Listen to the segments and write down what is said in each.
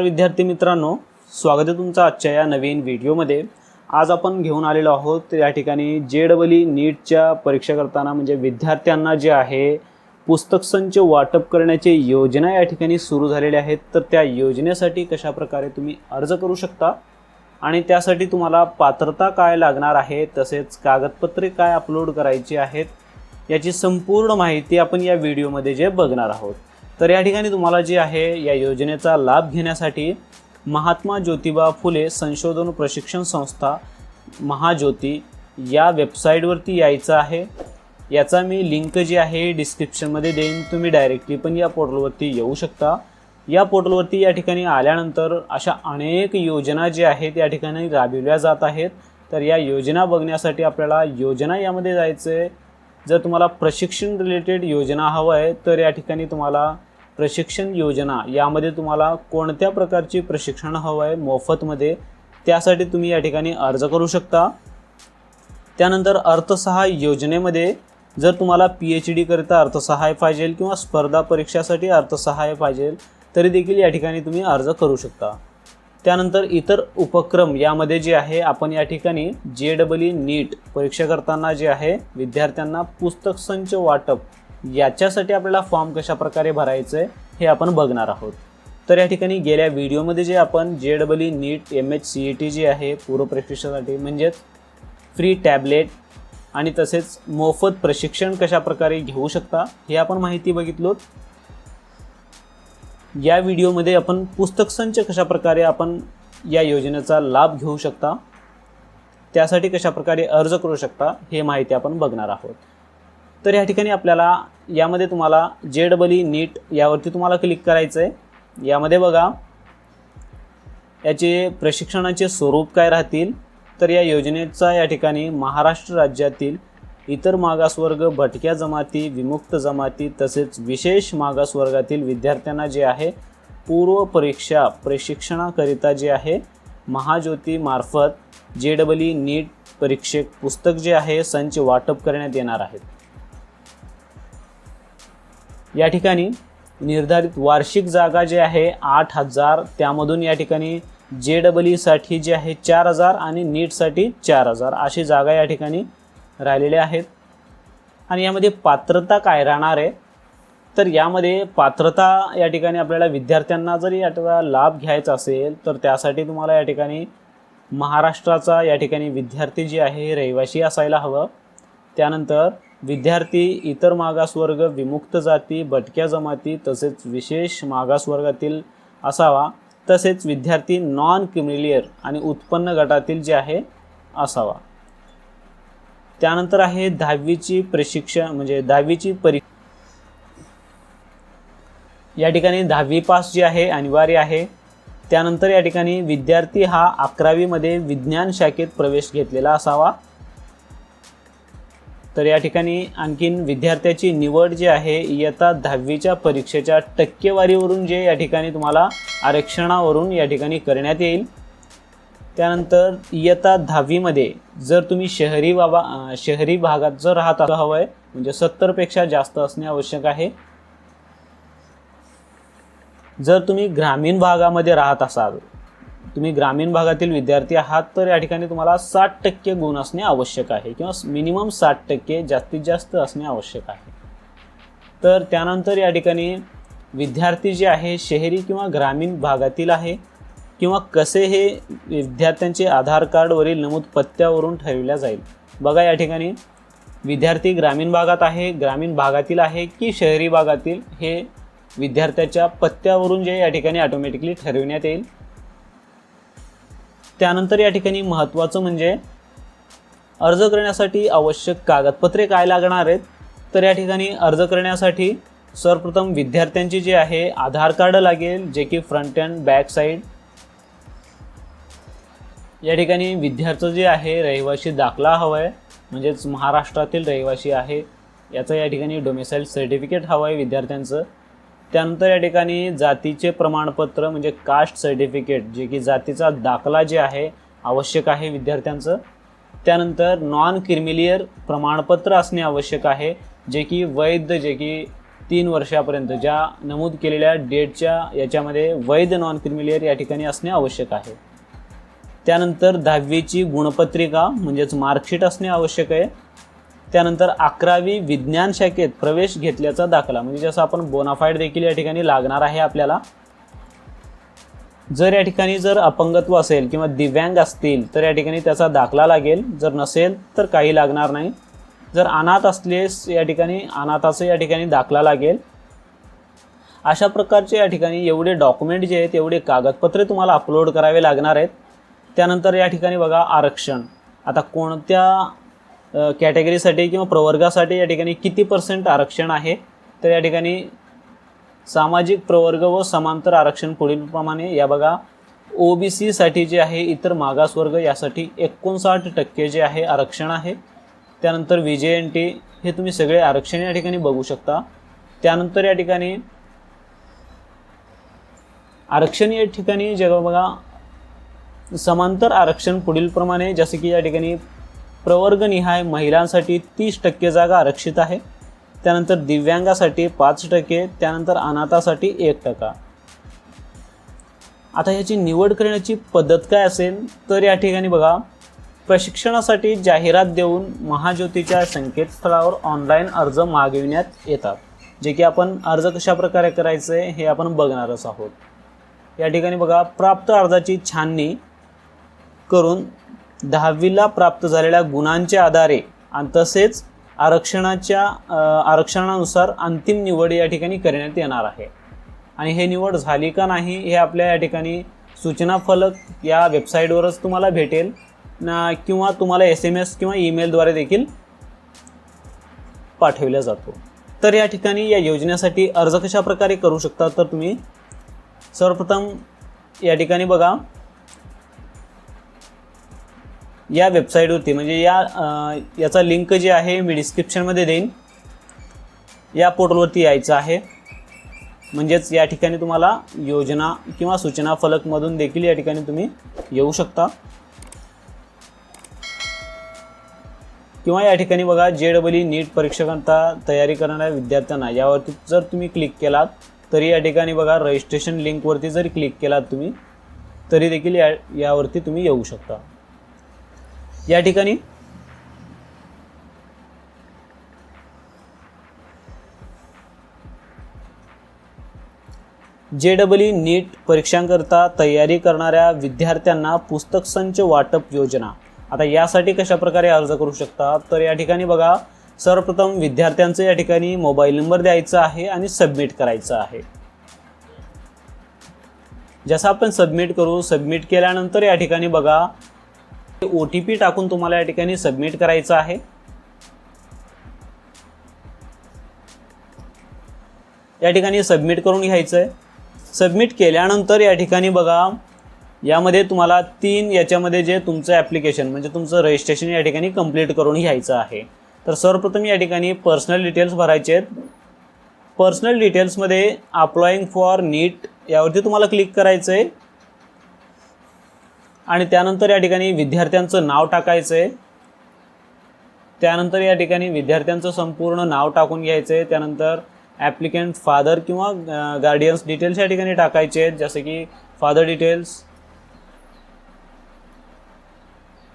विद्यार्थी मित्रांनो स्वागत आहे तुमचं आजच्या या नवीन व्हिडिओमध्ये. आज आपण घेऊन आलेलो आहोत या ठिकाणी जे डबल नीटच्या परीक्षा करताना म्हणजे विद्यार्थ्यांना जे आहे पुस्तक संच वाटप करण्याची योजना या ठिकाणी सुरू झालेल्या आहेत. तर त्या योजनेसाठी कशा प्रकारे तुम्ही अर्ज करू शकता? आणि त्यासाठी तुम्हाला पात्रता काय लागणार आहे? तसेच कागदपत्रे काय अपलोड करायची आहेत? याची संपूर्ण माहिती आपण या व्हिडिओमध्ये जे बघणार आहोत. तर या ठिकाणी तुम्हाला जे आहे या योजनेचा लाभ घेण्यासाठी महात्मा ज्योतिबा फुले संशोधन प्रशिक्षण संस्था महाज्योती या वेबसाईटवरती यायचं आहे. याचा मी लिंक जी आहे डिस्क्रिप्शनमध्ये देईन. तुम्ही डायरेक्टली पण या पोर्टलवरती येऊ शकता. या पोर्टलवरती या ठिकाणी आल्यानंतर अशा अनेक योजना ज्या आहेत या ठिकाणी राबविल्या जात आहेत. तर या योजना बघण्यासाठी आपल्याला योजना यामध्ये जायचं आहे जर तुम्हाला प्रशिक्षण रिलेटेड योजना हवं आहे तर या ठिकाणी तुम्हाला प्रशिक्षण योजना यामध्ये तुम्हाला कोणत्या प्रकारची प्रशिक्षण हवं आहे मोफतमध्ये त्यासाठी तुम्ही या ठिकाणी अर्ज करू शकता. त्यानंतर अर्थसहाय्य योजनेमध्ये जर तुम्हाला पी एच डीकरिता अर्थसहाय्य पाहिजे किंवा स्पर्धा परीक्षासाठी अर्थसहाय्य पाहिजे तरी देखील या ठिकाणी तुम्ही अर्ज करू शकता. त्यानंतर इतर उपक्रम यामध्ये जे आहे आपण या ठिकाणी जे डबल ई नीट परीक्षा करताना जे आहे विद्यार्थ्यांना पुस्तक संच वाटप याच्यासाठी आपल्याला फॉर्म कशा प्रकारे भरायचं आहे हे आपण बघणार आहोत. तर या ठिकाणी गेल्या व्हिडिओमध्ये जे आपण जे double E NEET M H C E T जी आहे पूर्व परीक्षेसाठी म्हणजेच फ्री टॅबलेट आणि तसेच मोफत प्रशिक्षण कशा प्रकारे घेऊ शकता हे आपण माहिती बघितलोत. या व्हिडिओमध्ये आपण पुस्तक संच कशा प्रकारे आपण या योजनेचा लाभ घेऊ शकता त्यासाठी कशा प्रकारे अर्ज करू शकता हे माहिती आपण बघणार आहोत. तर या ठिकाणी आपल्याला यामध्ये तुम्हाला जे डबल ई नीट यावरती तुम्हाला क्लिक करायचं आहे यामध्ये बघा याचे प्रशिक्षणाचे स्वरूप काय राहतील? तर या योजनेचा या ठिकाणी महाराष्ट्र राज्यातील इतर मागासवर्ग भटक्या जमाती विमुक्त जमाती तसेच विशेष मागासवर्गातील विद्यार्थ्यांना जे आहे पूर्व परीक्षा प्रशिक्षणाकरिता जे आहे महाज्योतीमार्फत जे डबल ई नीट परीक्षेक पुस्तक जे आहे संच वाटप करण्यात येणार आहेत. या ठिकाणी निर्धारित वार्षिक जागा जे आहे आठ हजार त्यामधून या ठिकाणी जे डबल ईसाठी जे आहे चार हजार आणि नीटसाठी चार हजार. अशी जागा या ठिकाणी राहिलेले आहेत. आणि यामध्ये पात्रता काय राहणार आहे? तर यामध्ये पात्रता या ठिकाणी आपल्याला विद्यार्थ्यांना जरी याचा लाभ घ्यायचा असेल तर त्यासाठी तुम्हाला या ठिकाणी महाराष्ट्राचा या ठिकाणी विद्यार्थी जे आहे रहिवासी असायला हवं. त्यानंतर विद्यार्थी इतर मागासवर्ग विमुक्त जाती भटक्या जमाती तसेच विशेष मागासवर्गातील असावा. तसेच विद्यार्थी नॉन क्रिमिलियर आणि उत्पन्न गटातील जे आहे असावा. त्यानंतर आहे दहावीची प्रशिक्षण म्हणजे दहावीची परी या ठिकाणी दहावी पास जी आहे अनिवार्य आहे. त्यानंतर या ठिकाणी विद्यार्थी हा अकरावीमध्ये विज्ञान शाखेत प्रवेश घेतलेला असावा. तर या ठिकाणी आणखीन विद्यार्थ्याची निवड जी आहे इयत्ता दहावीच्या परीक्षेच्या टक्केवारीवरून जे या ठिकाणी तुम्हाला आरक्षणावरून या ठिकाणी करण्यात येईल. त्यानंतर इयत्ता दहावीमध्ये जर तुम्ही शहरी बाबा शहरी भागात जर राहत हवं आहे म्हणजे सत्तरपेक्षा जास्त असणे आवश्यक आहे. जर तुम्ही ग्रामीण भागामध्ये राहत असाल तुम्ही ग्रामीण भागातील विद्यार्थी आहात तर या ठिकाणी तुम्हाला साठ टक्के गुण असणे आवश्यक आहे किंवा मिनिमम साठ टक्के जास्तीत जास्त असणे आवश्यक आहे. तर त्यानंतर या ठिकाणी विद्यार्थी जे आहे शहरी किंवा ग्रामीण भागातील आहे किंवा कसे हे विद्यार्थ्यांचे आधार कार्डवरील नमूद पत्त्यावरून ठरविल्या जाईल? बघा या ठिकाणी. विद्यार्थी ग्रामीण भागात आहे ग्रामीण भागातील आहे की शहरी भागातील हे विद्यार्थ्याच्या पत्त्यावरून जे या ठिकाणी ऑटोमॅटिकली ठरविण्यात येईल? त्यानंतर या ठिकाणी महत्त्वाचं म्हणजे अर्ज करण्यासाठी आवश्यक कागदपत्रे काय लागणार आहेत? तर या ठिकाणी अर्ज करण्यासाठी सर्वप्रथम विद्यार्थ्यांची जे आहे आधार कार्ड लागेल जे की फ्रंट अँड बॅक साईड या ठिकाणी विद्यार्थी जे आहे रहिवासी दाखला हवा आहे म्हणजेच महाराष्ट्रातील रहिवासी आहे याचं या ठिकाणी डोमिसाईल सर्टिफिकेट हवं आहे विद्यार्थ्यांचं. त्यानंतर या ठिकाणी जातीचे प्रमाणपत्र म्हणजे कास्ट सर्टिफिकेट जे की जातीचा दाखला जे आहे आवश्यक आहे विद्यार्थ्यांचं. त्यानंतर नॉन क्रिमिलियर प्रमाणपत्र असणे आवश्यक आहे जे की वैध जे की तीन वर्षापर्यंत ज्या नमूद केलेल्या डेटच्या याच्यामध्ये वैध नॉन क्रिमिलियर या ठिकाणी असणे आवश्यक आहे. त्यानंतर दहावीची गुणपत्रिका म्हणजेच मार्कशीट असणे आवश्यक आहे. त्यानंतर अकरावी विज्ञान शाखेत प्रवेश घेतल्याचा दाखला म्हणजे जसं आपण बोनाफाईड देखील या ठिकाणी लागणार आहे आपल्याला. जर या ठिकाणी जर अपंगत्व असेल किंवा दिव्यांग असतील तर या ठिकाणी त्याचा दाखला लागेल. जर नसेल तर काही लागणार नाही. जर अनाथ असलेस या ठिकाणी अनाथाचं या ठिकाणी दाखला लागेल. अशा प्रकारचे या ठिकाणी एवढे डॉक्युमेंट जे आहेत एवढे कागदपत्रे तुम्हाला अपलोड करावे लागणार आहेत. त्यानंतर या ठिकाणी बघा आरक्षण. आता कोणत्या कॅटेगरीसाठी किंवा प्रवर्गासाठी या ठिकाणी किती पर्सेंट आरक्षण आहे? तर या ठिकाणी सामाजिक प्रवर्ग व समांतर आरक्षण पुढीलप्रमाणे या बघा ओ बी सीसाठी जे आहे इतर मागासवर्ग यासाठी एकोणसाठ टक्के जे आहे आरक्षण आहे. त्यानंतर व्ही जे एन टी हे तुम्ही सगळे आरक्षण या ठिकाणी बघू शकता. त्यानंतर या ठिकाणी आरक्षण या ठिकाणी जेव्हा बघा समांतर आरक्षण पुढीलप्रमाणे जसे की या ठिकाणी प्रवर्गनिहाय महिलांसाठी तीस टक्के जागा आरक्षित आहे. त्यानंतर दिव्यांगासाठी पाच टक्के त्यानंतर अनाथासाठी एक टक्का. आता ह्याची निवड करण्याची पद्धत काय असेल तर या ठिकाणी बघा प्रशिक्षणासाठी जाहिरात देऊन महाज्योतीच्या संकेतस्थळावर ऑनलाईन अर्ज मागविण्यात येतात. जे की आपण अर्ज कशा प्रकारे करायचे हे आपण बघणारच आहोत. या ठिकाणी बघा प्राप्त अर्जाची छाननी करून दहावीला प्राप्त झालेल्या गुणांच्या आधारे आणि तसेच आरक्षणाच्या आरक्षणानुसार अंतिम निवड या ठिकाणी करण्यात येणार आहे. आणि हे निवड झाली का नाही हे आपल्या या ठिकाणी सूचना फलक या वेबसाईटवरच तुम्हाला भेटेल. ना किंवा तुम्हाला एस एम एस किंवा ईमेलद्वारे देखील पाठविला जातो. तर या ठिकाणी या योजनेसाठी अर्ज कशा प्रकारे करू शकता तर तुम्ही सर्वप्रथम या ठिकाणी बघा. या वेबसाईटवरती म्हणजे या याचा लिंक जे आहे मी डिस्क्रिप्शनमध्ये देईन. या पोर्टलवरती यायचं आहे. म्हणजेच या ठिकाणी तुम्हाला योजना किंवा सूचना फलकमधून देखील या ठिकाणी तुम्ही येऊ शकता. किंवा या ठिकाणी बघा जे डबल ई नीट परीक्षकांता तयारी करणाऱ्या विद्यार्थ्यांना यावरती जर तुम्ही क्लिक केलात तरी या ठिकाणी बघा रजिस्ट्रेशन लिंकवरती जरी क्लिक केलात तुम्ही तरी देखील या यावरती तुम्ही येऊ शकता. या ठिकाणी. जे डबल ई नीट परीक्षांकरता तयारी करणाऱ्या विद्यार्थ्यांना पुस्तक संच वाटप योजना. आता यासाठी कशा प्रकारे अर्ज करू शकता? तर या ठिकाणी बघा सर्वप्रथम विद्यार्थ्यांचं या ठिकाणी मोबाईल नंबर द्यायचा आहे आणि सबमिट करायचं आहे. जसं आपण सबमिट करू सबमिट केल्यानंतर या ठिकाणी बघा ओ टी पी टाकून तुम्हाला या ठिकाणी सबमिट करायचं आहे. या ठिकाणी सबमिट करून घ्यायचं आहे सबमिट केल्यानंतर या ठिकाणी बघा यामध्ये तुम्हाला तीन याच्यामध्ये जे तुमचं ॲप्लिकेशन म्हणजे तुमचं रजिस्ट्रेशन या ठिकाणी कंप्लीट करून घ्यायचं आहे. तर सर्वप्रथम या ठिकाणी पर्सनल डिटेल्स भरायचे आहेत. पर्सनल डिटेल्समध्ये अप्लाइंग फॉर नीट यावरती तुम्हाला क्लिक करायचं आहे आणि त्यानंतर या ठिकाणी विद्यार्थ्यांचं नाव टाकायचं आहे त्यानंतर या ठिकाणी विद्यार्थ्यांचं संपूर्ण नाव टाकून घ्यायचं आहे त्यानंतर ॲप्लिकंट फादर किंवा गार्डियन्स डिटेल्स या ठिकाणी टाकायचे आहेत. जसे की फादर डिटेल्स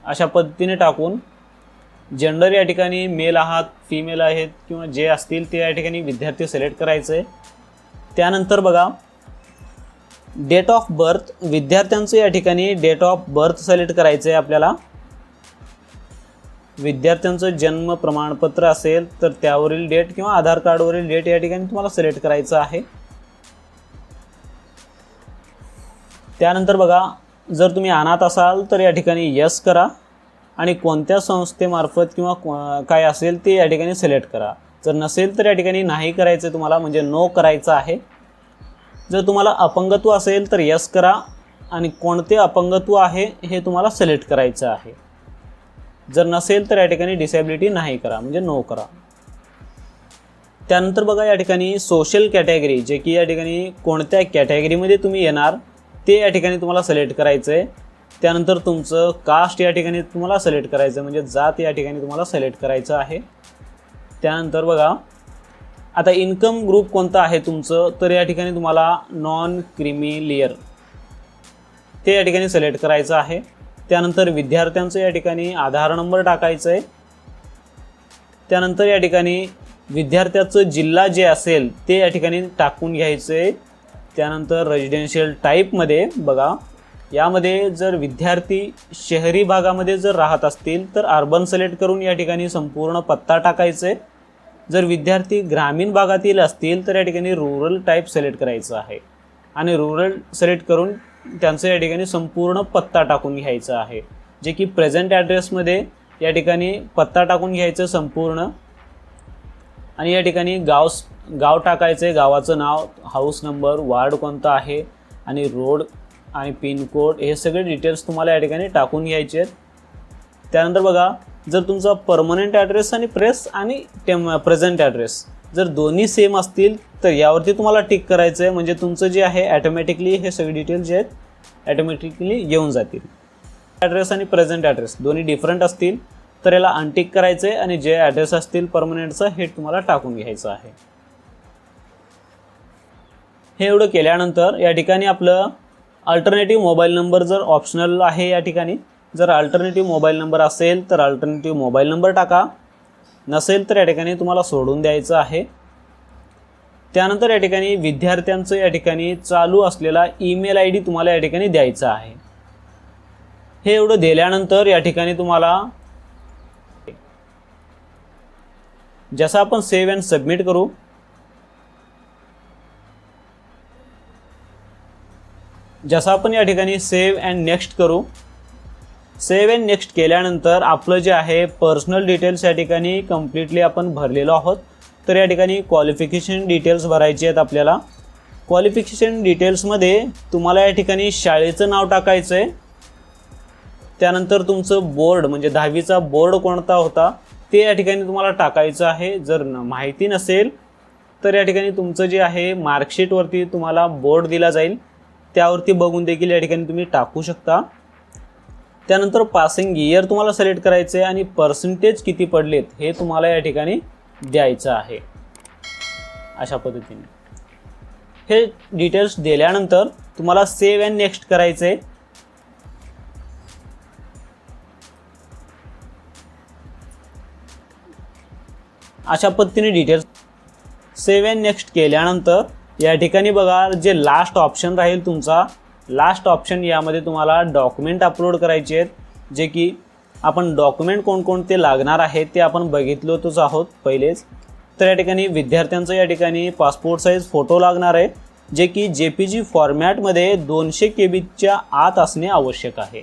अशा पद्धतीने टाकून जेंडर या ठिकाणी मेल आहात फिमेल आहेत किंवा जे असतील ते या ठिकाणी विद्यार्थी सिलेक्ट करायचं आहे त्यानंतर बघा डेट ऑफ बर्थ विद्यार्थ्यांचं या ठिकाणी डेट ऑफ बर्थ सिलेक्ट करायचं आहे आपल्याला. विद्यार्थ्यांचं जन्म प्रमाणपत्र असेल तर त्यावरील डेट किंवा आधार कार्डवरील डेट या ठिकाणी तुम्हाला सिलेक्ट करायचं आहे. त्यानंतर बघा जर तुम्ही अनाथ असाल तर या ठिकाणी यस करा. आणि कोणत्या संस्थेमार्फत किंवा काय असेल ते या ठिकाणी सिलेक्ट करा. जर नसेल तर या ठिकाणी नाही करायचं तुम्हाला म्हणजे नो करायचं आहे. जर तुम्हाला अपंगत्व असेल तर यस करा आणि कोणते अपंगत्व आहे हे तुम्हाला सिलेक्ट करायचं आहे. जर नसेल तर या ठिकाणी डिसेबिलिटी नाही करा म्हणजे नो करा. त्यानंतर बघा या ठिकाणी सोशल कॅटेगरी जे की या ठिकाणी कोणत्या कॅटेगरीमध्ये तुम्ही येणार ते या ठिकाणी तुम्हाला सिलेक्ट करायचं आहे त्यानंतर तुमचं कास्ट या ठिकाणी तुम्हाला सिलेक्ट करायचं आहे म्हणजे जात या ठिकाणी तुम्हाला सिलेक्ट करायचं आहे. त्यानंतर बघा आता इन्कम ग्रुप कोणता आहे तुमचं? तर या ठिकाणी तुम्हाला नॉन क्रिमी लेअर ते या ठिकाणी सिलेक्ट करायचं आहे. त्यानंतर विद्यार्थ्यांचं या ठिकाणी आधार नंबर टाकायचं आहे त्यानंतर या ठिकाणी विद्यार्थ्याचं जिल्हा जे असेल ते या ठिकाणी टाकून घ्यायचं आहे त्यानंतर रेजिडेन्शियल टाईपमध्ये बघा यामध्ये जर विद्यार्थी शहरी भागामध्ये जर राहत असतील तर अर्बन सिलेक्ट करून या ठिकाणी संपूर्ण पत्ता टाकायचा आहे जर विद्यार्थी ग्रामीण भागातील असतील तर या ठिकाणी रुरल टाईप सिलेक्ट करायचं आहे. आणि रुरल सिलेक्ट करून त्यांचं या ठिकाणी संपूर्ण पत्ता टाकून घ्यायचा आहे. जे की प्रेझेंट ॲड्रेसमध्ये या ठिकाणी पत्ता टाकून घ्यायचं संपूर्ण. आणि या ठिकाणी गाव गाव टाकायचं आहे गावाचं नाव हाऊस नंबर वार्ड कोणता आहे आणि रोड आणि पिनकोड हे सगळे डिटेल्स तुम्हाला या ठिकाणी टाकून घ्यायचे आहेत. त्यानंतर बघा जर तुमचा परमनंट ॲड्रेस आणि प्रेस आणि टेम प्रेझेंट ॲड्रेस जर दोन्ही सेम असतील तर यावरती तुम्हाला टिक करायचं आहे म्हणजे तुमचं जे आहे ॲटोमॅटिकली हे सगळे डिटेल्स जे आहेत ॲटोमॅटिकली येऊन जातील. ॲड्रेस आणि प्रेझेंट ॲड्रेस दोन्ही डिफरंट असतील तर याला अनटिक करायचं आहे आणि जे ॲड्रेस असतील परमनंटचं हे तुम्हाला टाकून घ्यायचं आहे. हे एवढं केल्यानंतर या ठिकाणी आपलं अल्टरनेटिव्ह मोबाईल नंबर जर ऑप्शनल आहे या ठिकाणी जर अल्टरनेटिव्ह मोबाईल नंबर असेल तर अल्टरनेटिव्ह मोबाईल नंबर टाका. नसेल तर या ठिकाणी तुम्हाला सोडून द्यायचं आहे. त्यानंतर या ठिकाणी विद्यार्थ्यांचं या ठिकाणी चालू असलेला ईमेल आय डी तुम्हाला या ठिकाणी द्यायचा आहे. हे एवढं दिल्यानंतर या ठिकाणी तुम्हाला जसं आपण सेव्ह अँड सबमिट करू जसं आपण या ठिकाणी सेव्ह अँड नेक्स्ट करू सेव्ह अँड नेक्स्ट केल्यानंतर आपलं जे आहे पर्सनल डिटेल्स या ठिकाणी कम्प्लिटली आपण भरलेलो आहोत. तर या ठिकाणी क्वालिफिकेशन डिटेल्स भरायचे आहेत आपल्याला. क्वालिफिकेशन डिटेल्समध्ये तुम्हाला या ठिकाणी शाळेचं नाव टाकायचं आहे त्यानंतर तुमचं बोर्ड म्हणजे दहावीचा बोर्ड कोणता होता ते या ठिकाणी तुम्हाला टाकायचं आहे. जर न माहिती नसेल तर या ठिकाणी तुमचं जे आहे मार्कशीटवरती तुम्हाला बोर्ड दिला जाईल. त्यावरती बघून देखील या ठिकाणी तुम्ही टाकू शकता. त्यानंतर पासिंग इयर तुम्हाला सिलेक्ट करायचं आहे आणि पर्सेंटेज किती पडलेत हे तुम्हाला या ठिकाणी द्यायचं आहे. अशा पद्धतीने. हे डिटेल्स दिल्यानंतर तुम्हाला सेव्ह अँड नेक्स्ट करायचं आहे अशा पद्धतीने डिटेल्स सेव्ह अँड नेक्स्ट केल्यानंतर या ठिकाणी बघा जे लास्ट ऑप्शन राहील तुमचा लास्ट ऑप्शन यामध्ये तुम्हाला डॉक्युमेंट अपलोड करायचे आहेत जे की आपण डॉक्युमेंट कोणकोणते लागणार आहेत ते आपण बघितलोतच आहोत पहिलेच. तर या ठिकाणी विद्यार्थ्यांचं या ठिकाणी पासपोर्ट साईज फोटो लागणार आहे जे की जे पी जी फॉर्मॅटमध्ये दोनशे के बीच्या आत असणे आवश्यक आहे.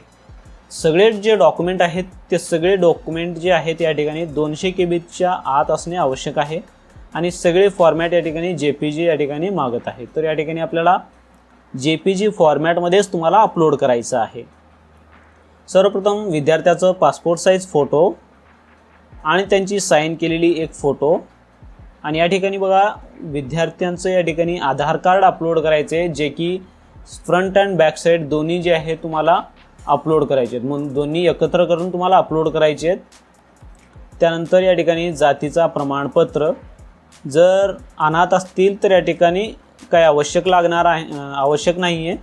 सगळे जे डॉक्युमेंट आहेत ते सगळे डॉक्युमेंट जे आहेत या ठिकाणी दोनशे के बीच्या आत असणे आवश्यक आहे. आणि सगळे फॉर्मॅट या ठिकाणी जे पी जी या ठिकाणी मागत आहे. तर या ठिकाणी आपल्याला जे पी जी फॉर्मॅटमध्येच तुम्हाला अपलोड करायचं आहे. सर्वप्रथम विद्यार्थ्याचं पासपोर्ट साईज फोटो आणि त्यांची साईन केलेली एक फोटो आणि या ठिकाणी बघा विद्यार्थ्यांचं या ठिकाणी आधार कार्ड अपलोड करायचे जे की फ्रंट अँड बॅक साईड दोन्ही जे आहे तुम्हाला अपलोड करायचे आहेत म्हणून दोन्ही एकत्र करून तुम्हाला अपलोड करायचे आहेत त्यानंतर या ठिकाणी जातीचा प्रमाणपत्र. जर अनाथ असतील तर या ठिकाणी काय आवश्यक लागणार आहे आवश्यक नाही आहे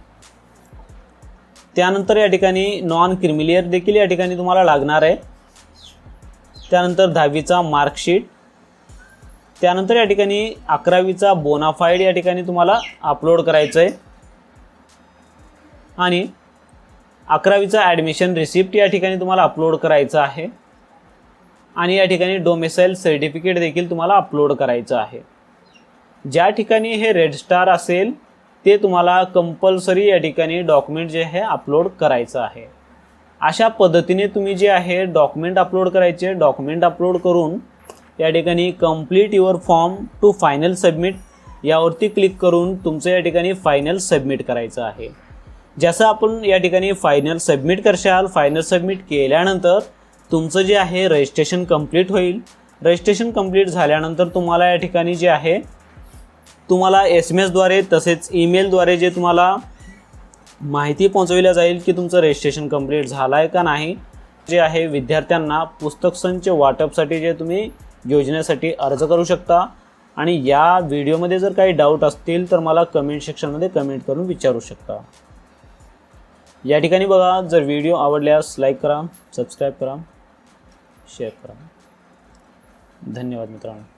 त्यानंतर या ठिकाणी नॉन क्रिमिलियर देखील या ठिकाणी तुम्हाला लागणार आहे. त्यानंतर दहावीचा मार्कशीट त्यानंतर या ठिकाणी अकरावीचा बोनाफाईड या ठिकाणी तुम्हाला अपलोड करायचं आहे आणि अकरावीचा ॲडमिशन रिसिप्ट या ठिकाणी तुम्हाला अपलोड करायचं आहे. आणि या ठिकाणी डोमेसाईल सर्टिफिकेट देखील तुम्हाला अपलोड करायचं आहे. ज्या ठिकाणी हे रेड स्टार असेल ते तुम्हाला कंपल्सरी या ठिकाणी डॉक्युमेंट जे आहे अपलोड करायचं आहे. अशा पद्धतीने तुम्ही जे आहे डॉक्युमेंट अपलोड करायचे. डॉक्युमेंट अपलोड करून या ठिकाणी complete your form to final submit यावरती क्लिक करून तुमचं या ठिकाणी फायनल सबमिट करायचं आहे. जसं आपण या ठिकाणी फायनल सबमिट करशाल फायनल सबमिट केल्यानंतर तुमचं जे आहे रजिस्ट्रेशन कंप्लीट होईल. रजिस्ट्रेशन कंप्लीट झाल्यानंतर तुम्हाला या ठिकाणी जे आहे तुम्हाला एस एम एसद्वारे तसेच ईमेलद्वारे जे तुम्हाला माहिती पोहोचविल्या जाईल की तुमचं रजिस्ट्रेशन कंप्लीट झालं आहे का नाही जे आहे विद्यार्थ्यांना पुस्तक संच वाटपसाठी जे तुम्ही योजनेसाठी अर्ज करू शकता. आणि या व्हिडिओमध्ये जर काही डाऊट असतील तर मला कमेंट सेक्शनमध्ये कमेंट करून विचारू शकता. या ठिकाणी बघा जर व्हिडिओ आवडल्यास लाईक करा सबस्क्राईब करा शेअर करा. धन्यवाद मित्रांनो.